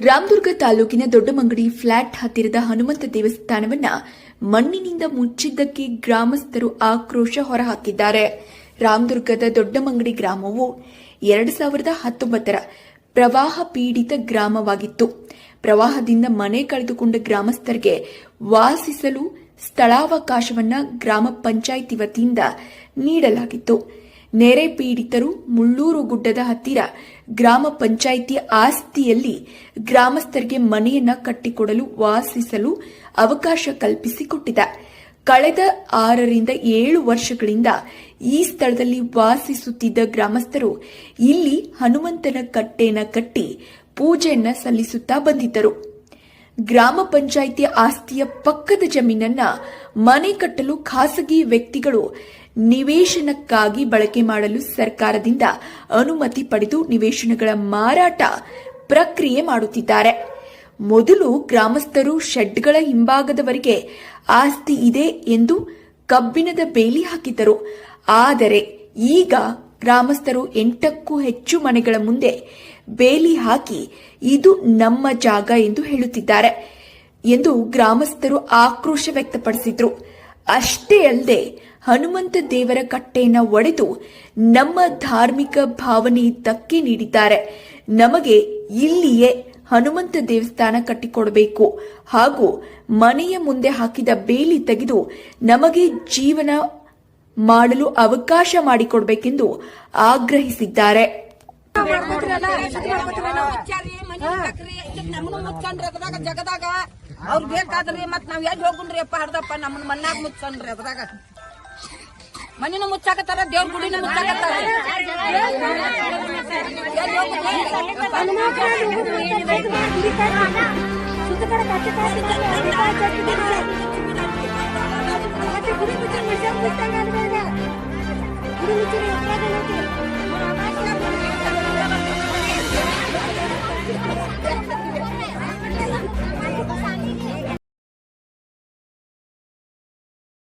ರಾಮದುರ್ಗ ತಾಲೂಕಿನ ದೊಡ್ಡಮಂಗಡಿ ಫ್ಲಾಟ್ ಹತ್ತಿರದ ಹನುಮಂತ ದೇವಸ್ಥಾನವನ್ನ ಮಣ್ಣಿನಿಂದ ಮುಚ್ಚಿದ್ದಕ್ಕೆ ಗ್ರಾಮಸ್ಥರು ಆಕ್ರೋಶ ಹೊರಹಾಕಿದ್ದಾರೆ. ರಾಮದುರ್ಗದ ದೊಡ್ಡಮಂಗಡಿ ಗ್ರಾಮವು ಎರಡು ಸಾವಿರದ ಹತ್ತೊಂಬತ್ತರ ಪ್ರವಾಹ ಪೀಡಿತ ಗ್ರಾಮವಾಗಿತ್ತು. ಪ್ರವಾಹದಿಂದ ಮನೆ ಕಳೆದುಕೊಂಡ ಗ್ರಾಮಸ್ಥರಿಗೆ ವಾಸಿಸಲು ಸ್ಥಳಾವಕಾಶವನ್ನ ಗ್ರಾಮ ಪಂಚಾಯಿತಿ ವತಿಯಿಂದ ನೀಡಲಾಗಿತ್ತು. ನೆರೆ ಪೀಡಿತರು ಮುಳ್ಳೂರು ಗುಡ್ಡದ ಹತ್ತಿರ ಗ್ರಾಮ ಪಂಚಾಯಿತಿ ಆಸ್ತಿಯಲ್ಲಿ ಗ್ರಾಮಸ್ಥರಿಗೆ ಮನೆಯನ್ನ ಕಟ್ಟಿಕೊಡಲು ವಾಸಿಸಲು ಅವಕಾಶ ಕಲ್ಪಿಸಿಕೊಟ್ಟಿದೆ. ಕಳೆದ ಆರರಿಂದ ಏಳು ವರ್ಷಗಳಿಂದ ಈ ಸ್ಥಳದಲ್ಲಿ ವಾಸಿಸುತ್ತಿದ್ದ ಗ್ರಾಮಸ್ಥರು ಇಲ್ಲಿ ಹನುಮಂತನ ಕಟ್ಟೆನ ಕಟ್ಟಿ ಪೂಜೆಯನ್ನ ಸಲ್ಲಿಸುತ್ತಾ ಬಂದಿದ್ದರು. ಗ್ರಾಮ ಪಂಚಾಯಿತಿ ಆಸ್ತಿಯ ಪಕ್ಕದ ಜಮೀನನ್ನ ಮನೆ ಕಟ್ಟಲು ಖಾಸಗಿ ವ್ಯಕ್ತಿಗಳು ನಿವೇಶನಕ್ಕಾಗಿ ಬಳಕೆ ಮಾಡಲು ಸರ್ಕಾರದಿಂದ ಅನುಮತಿ ಪಡೆದು ನಿವೇಶನಗಳ ಮಾರಾಟ ಪ್ರಕ್ರಿಯೆ ಮಾಡುತ್ತಿದ್ದಾರೆ. ಮೊದಲು ಗ್ರಾಮಸ್ಥರು ಶೆಡ್ಗಳ ಹಿಂಭಾಗದವರೆಗೆ ಆಸ್ತಿ ಇದೆ ಎಂದು ಕಬ್ಬಿಣದ ಬೇಲಿ ಹಾಕಿದ್ದರು. ಆದರೆ ಈಗ ಗ್ರಾಮಸ್ಥರು ಎಂಟಕ್ಕೂ ಹೆಚ್ಚು ಮನೆಗಳ ಮುಂದೆ ಬೇಲಿ ಹಾಕಿ ಇದು ನಮ್ಮ ಜಾಗ ಎಂದು ಹೇಳುತ್ತಿದ್ದಾರೆ ಎಂದು ಗ್ರಾಮಸ್ಥರು ಆಕ್ರೋಶ ವ್ಯಕ್ತಪಡಿಸಿದ್ರು. ಅಷ್ಟೇ ಅಲ್ಲದೆ ಹನುಮಂತ ದೇವರ ಕಟ್ಟೆಯನ್ನು ಒಡೆದು ನಮ್ಮ ಧಾರ್ಮಿಕ ಭಾವನೆ ಧಕ್ಕೆ ನೀಡಿದ್ದಾರೆ. ನಮಗೆ ಇಲ್ಲಿಯೇ ಹನುಮಂತ ದೇವಸ್ಥಾನ ಕಟ್ಟಿಕೊಡಬೇಕು. ಹಾಗೂ ಮನೆಯ ಮುಂದೆ ಹಾಕಿದ ಬೇಲಿ ತೆಗೆದು ನಮಗೆ ಜೀವನ ಮಾಡಲು ಅವಕಾಶ ಮಾಡಿಕೊಡಬೇಕೆಂದು ಆಗ್ರಹಿಸಿದ್ದಾರೆ. ನಮ್ನು ಮುಚ್ಕೊಂಡ್ರಿ ಅದ್ರಾಗ ಜಗದಾಗ ಅವ್ರ ಬೇಕಾದ್ರಿ ಮತ್ ನಾವು ಎಲ್ಲಿ ಹೋಗುಣ್ರಿ ಅಪ್ಪ ಹರ್ದಪ್ಪ ನಮ್ಮನ್ ಮಣ್ಣಾಗ ಮುಚ್ಕೊಂಡ್ರಿ ಅದ್ರಾಗ ಮನಿನು ಮುಚ್ಚಾಕತ್ತಾರ ದೇವ್ರ ಗುಡಿನೂ ಮುಚ್ಚಾಕತ್ತಾರ ಗುಡಿ ಮುಚ್ಚಿರಿ